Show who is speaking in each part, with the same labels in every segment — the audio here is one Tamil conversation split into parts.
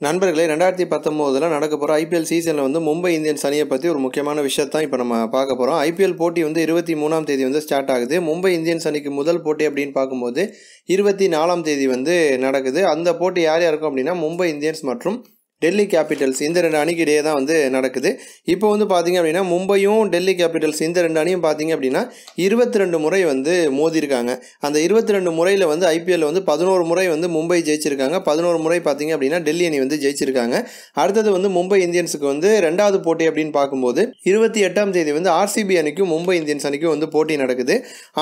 Speaker 1: நண்பர்களே ரெண்டாயிரத்தி பத்தொம்போதில் நடக்க போகிற ஐபிஎல் சீசனில் வந்து மும்பை இந்தியன்ஸ் அணியை பற்றி ஒரு முக்கியமான விஷயத்தான் இப்போ நம்ம பார்க்க போகிறோம் ஐபிஎல் போட்டி வந்து இருபத்தி மூணாம் தேதி வந்து ஸ்டார்ட் ஆகுது. மும்பை இந்தியன்ஸ் அணிக்கு முதல் போட்டி அப்படின்னு பார்க்கும்போது இருபத்தி நாலாம் தேதி வந்து நடக்குது. அந்த போட்டி யார் யாருக்கும் அப்படின்னா மும்பை இந்தியன்ஸ் மற்றும் டெல்லி கேபிட்டல்ஸ் இந்த ரெண்டு அணிக்கு இடையே தான் வந்து நடக்குது. இப்போ வந்து பார்த்தீங்க அப்படின்னா மும்பையும் டெல்லி கேபிட்டல்ஸ் இந்த ரெண்டு அணியும் பார்த்தீங்க அப்படின்னா இருபத்தி ரெண்டு முறை வந்து மோதிருக்காங்க அந்த இருபத்தி ரெண்டு முறையில் வந்து ஐபிஎல் வந்து பதினோரு முறை வந்து மும்பை ஜெயிச்சிருக்காங்க. பதினோரு முறை பார்த்தீங்க அப்படின்னா டெல்லி அணி வந்து ஜெயிச்சிருக்காங்க. அடுத்தது வந்து மும்பை இந்தியன்ஸுக்கு வந்து ரெண்டாவது போட்டி அப்படின்னு பார்க்கும்போது இருபத்தி எட்டாம் தேதி வந்து ஆர்சிபி அணிக்கும் மும்பை இந்தியன்ஸ் அணிக்கும் வந்து போட்டி நடக்குது.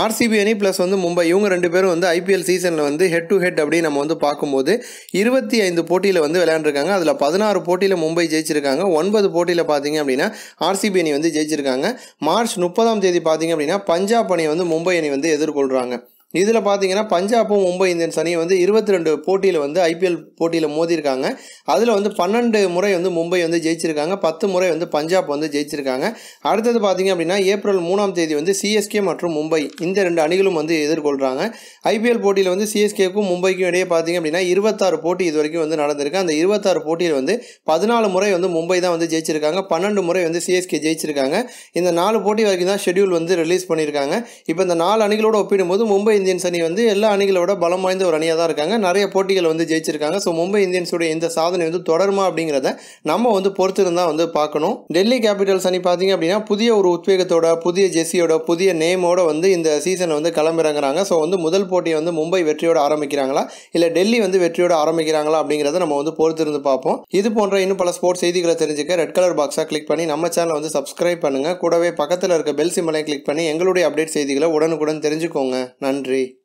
Speaker 1: ஆர்சிபி அணி ப்ளஸ் வந்து மும்பை இவங்க ரெண்டு பேரும் வந்து ஐபிஎல் சீசனில் வந்து ஹெட் டு ஹெட் அப்படின்னு நம்ம வந்து பார்க்கும்போது இருபத்தி ஐந்து போட்டியில் வந்து விளையாண்டுருக்காங்க. அதில் பதினாறு போட்டியில் மும்பை ஜெயிச்சிருக்காங்க. ஒன்பது போட்டியில் பார்த்தீங்க அப்படின்னா ஆர்சிபி அணி வந்து ஜெயிச்சிருக்காங்க. மார்ச் முப்பதாம் தேதி பார்த்தீங்க அப்படின்னா பஞ்சாப் அணி வந்து மும்பை அணி வந்து எதிர்கொள்கிறாங்க இதில் பார்த்தீங்கன்னா பஞ்சாபும் மும்பை இந்தியன்ஸ் அணியும் வந்து இருபத்தி ரெண்டு போட்டியில் வந்து ஐபிஎல் போட்டியில் மோதிருக்காங்க அதில் வந்து பன்னெண்டு முறை வந்து மும்பை வந்து ஜெயிச்சிருக்காங்க. பத்து முறை வந்து பஞ்சாப் வந்து ஜெயிச்சிருக்காங்க. அடுத்தது பார்த்தீங்க அப்படின்னா ஏப்ரல் மூணாம் தேதி வந்து சிஎஸ்கே மற்றும் மும்பை இந்த ரெண்டு அணிகளும் வந்து எதிர்கொள்கிறாங்க ஐபிஎல் போட்டியில் வந்து சிஎஸ்கேக்கும் மும்பைக்கும் இடையே பார்த்தீங்க அப்படின்னா இருபத்தாறு போட்டி இது வரைக்கும் வந்து நடந்திருக்கு. அந்த இருபத்தாறு போட்டியில் வந்து பதினாலு முறை வந்து மும்பை தான் வந்து ஜெயிச்சிருக்காங்க. பன்னெண்டு முறை வந்து சிஎஸ்கே ஜெயிச்சிருக்காங்க. இந்த நாலு போட்டி வரைக்கும் தான் ஷெட்யூல் வந்து ரிலீஸ் பண்ணியிருக்காங்க. இப்போ இந்த நாலு அணிகளோட ஒப்பிடும்போது மும்பை இந்தியன்ஸ் அணி வந்து எல்லா அணிகளோட பலம் வாய்ந்த ஒரு அணியாக தான் இருக்காங்க. நிறைய போட்டிகள் வந்து ஜெயிச்சிருக்காங்க. ஸோ மும்பை இந்தியன்ஸோட இந்த சாதனை வந்து தொடருமா அப்படிங்கிறத நம்ம வந்து பொறுத்திருந்தா வந்து பார்க்கணும். டெல்லி கேபிட்டல்ஸ் அணி பார்த்தீங்க அப்படின்னா புதிய ஒரு உத்வேகத்தோட புதிய ஜெர்சியோட புதிய நேமோட வந்து இந்த சீசனை வந்து களமிறங்குறாங்க ஸோ வந்து முதல் போட்டியை வந்து மும்பை வெற்றியோட ஆரம்பிக்கிறாங்களா? இல்லை டெல்லி வந்து வெற்றியோட ஆரம்பிக்கிறாங்களா அப்படிங்கிறத நம்ம வந்து பொறுத்திருந்து பார்ப்போம். இது போன்ற இன்னும் பல ஸ்போர்ட்ஸ் செய்திகளை தெரிஞ்சுக்க ரெட் கலர் பாக்ஸாக கிளிக் பண்ணி நம்ம சேனலை வந்து சப்ஸ்கிரைப் பண்ணுங்க. கூடவே பக்கத்தில் இருக்க பெல் சிம்மலை கிளிக் பண்ணி எங்களுடைய அப்டேட் செய்திகளை உடனுக்குடன் தெரிஞ்சுக்கோங்க. நன்றி. country